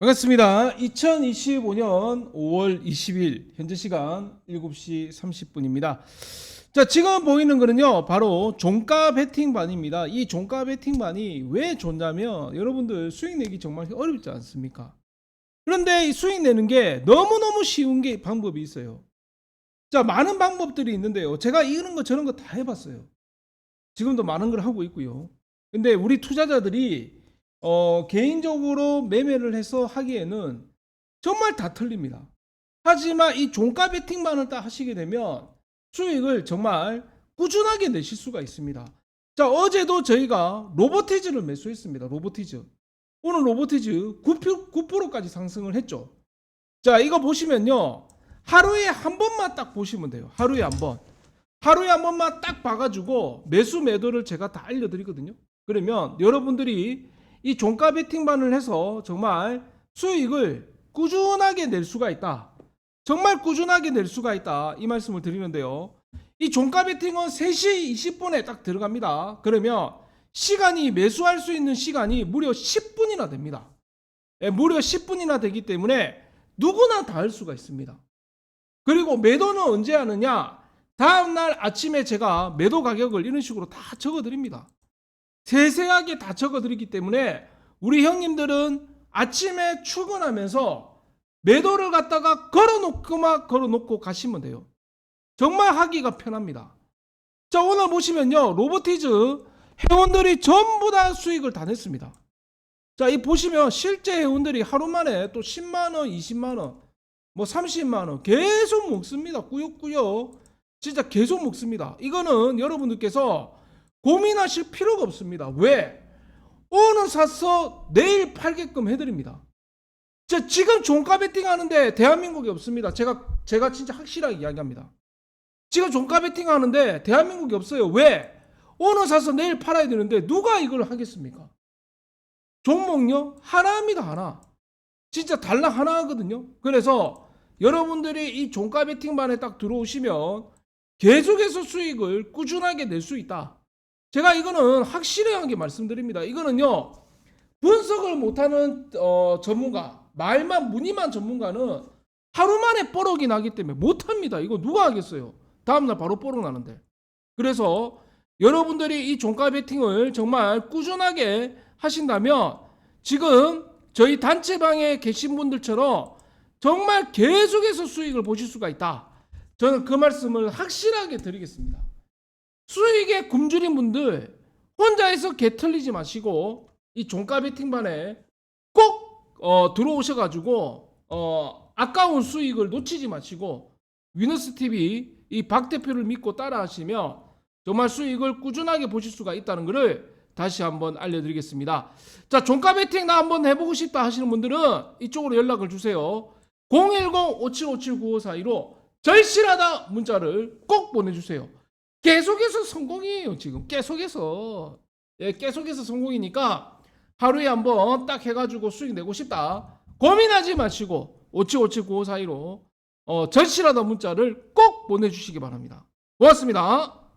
반갑습니다. 2025년 5월 20일 현재 시간 7시 30분입니다. 자, 지금 보이는 거는요. 바로 종가 베팅반입니다. 이 종가 베팅반이 왜 좋냐면 여러분들 수익 내기 정말 어렵지 않습니까? 그런데 이 수익 내는 게 너무너무 쉬운 게 방법이 있어요. 자, 많은 방법들이 있는데요. 제가 이런 거 저런 거 다 해봤어요. 지금도 많은 걸 하고 있고요. 근데 우리 투자자들이 어, 개인적으로 매매를 해서 하기에는 정말 다 틀립니다. 하지만 이 종가 베팅만을 딱 하시게 되면 수익을 정말 꾸준하게 내실 수가 있습니다. 자, 어제도 저희가 로보티즈를 매수했습니다. 로보티즈. 오늘 로보티즈 9%, 9%까지 상승을 했죠. 자, 이거 보시면요. 하루에 한 번만 딱 보시면 돼요. 하루에 한 번. 하루에 한 번만 딱 봐가지고 매수 매도를 제가 다 알려드리거든요. 그러면 여러분들이 이 종가 베팅반을 해서 정말 수익을 꾸준하게 낼 수가 있다. 정말 꾸준하게 낼 수가 있다. 이 말씀을 드리는데요. 이 종가 베팅은 3시 20분에 딱 들어갑니다. 그러면 시간이 매수할 수 있는 시간이 무려 10분이나 됩니다. 예, 무려 10분이나 되기 때문에 누구나 다 할 수가 있습니다. 그리고 매도는 언제 하느냐? 다음날 아침에 제가 매도 가격을 이런 식으로 다 적어 드립니다. 세세하게 다 적어 드리기 때문에 우리 형님들은 아침에 출근하면서 매도를 갖다가 걸어 놓고만 걸어 놓고 가시면 돼요. 정말 하기가 편합니다. 자, 오늘 보시면요. 로보티즈 회원들이 전부 다 수익을 다 냈습니다. 자, 이 보시면 실제 회원들이 하루 만에 또 10만 원, 20만 원, 뭐 30만 원 계속 먹습니다. 꾸역꾸역. 진짜 계속 먹습니다. 이거는 여러분들께서 고민하실 필요가 없습니다. 왜? 오늘 사서 내일 팔게끔 해드립니다. 자, 지금 종가 베팅 하는데 대한민국이 없습니다. 제가, 제가 진짜 확실하게 이야기합니다. 지금 종가 베팅 하는데 대한민국이 없어요. 왜? 오늘 사서 내일 팔아야 되는데 누가 이걸 하겠습니까? 종목요? 하나입니다, 하나. 진짜 달랑 하나 하거든요. 그래서 여러분들이 이 종가 베팅반에 딱 들어오시면 계속해서 수익을 꾸준하게 낼 수 있다. 제가 이거는 확실하게 말씀드립니다. 이거는요 분석을 못하는 어, 전문가, 말만 무늬만 전문가는 하루 만에 뽀록이 나기 때문에 못합니다. 이거 누가 하겠어요? 다음날 바로 뽀록 나는데. 그래서 여러분들이 이 종가 베팅을 정말 꾸준하게 하신다면 지금 저희 단체방에 계신 분들처럼 정말 계속해서 수익을 보실 수가 있다. 저는 그 말씀을 확실하게 드리겠습니다. 수익에 굶주린 분들 혼자서 개 털리지 마시고 이 종가 베팅반에 꼭 어, 들어오셔가지고 어, 아까운 수익을 놓치지 마시고 위너스 TV 이 박 대표를 믿고 따라하시면 정말 수익을 꾸준하게 보실 수가 있다는 것을 다시 한번 알려드리겠습니다. 자 종가 베팅 나 한번 해보고 싶다 하시는 분들은 이쪽으로 연락을 주세요. 010-5757-9542로 절실하다 문자를 꼭 보내주세요. 계속해서 성공이에요 지금. 계속해서. 예, 계속해서 성공이니까 하루에 한번 딱 해가지고 수익 내고 싶다. 고민하지 마시고 5757-9542로 어, 절실하다 문자를 꼭 보내주시기 바랍니다. 고맙습니다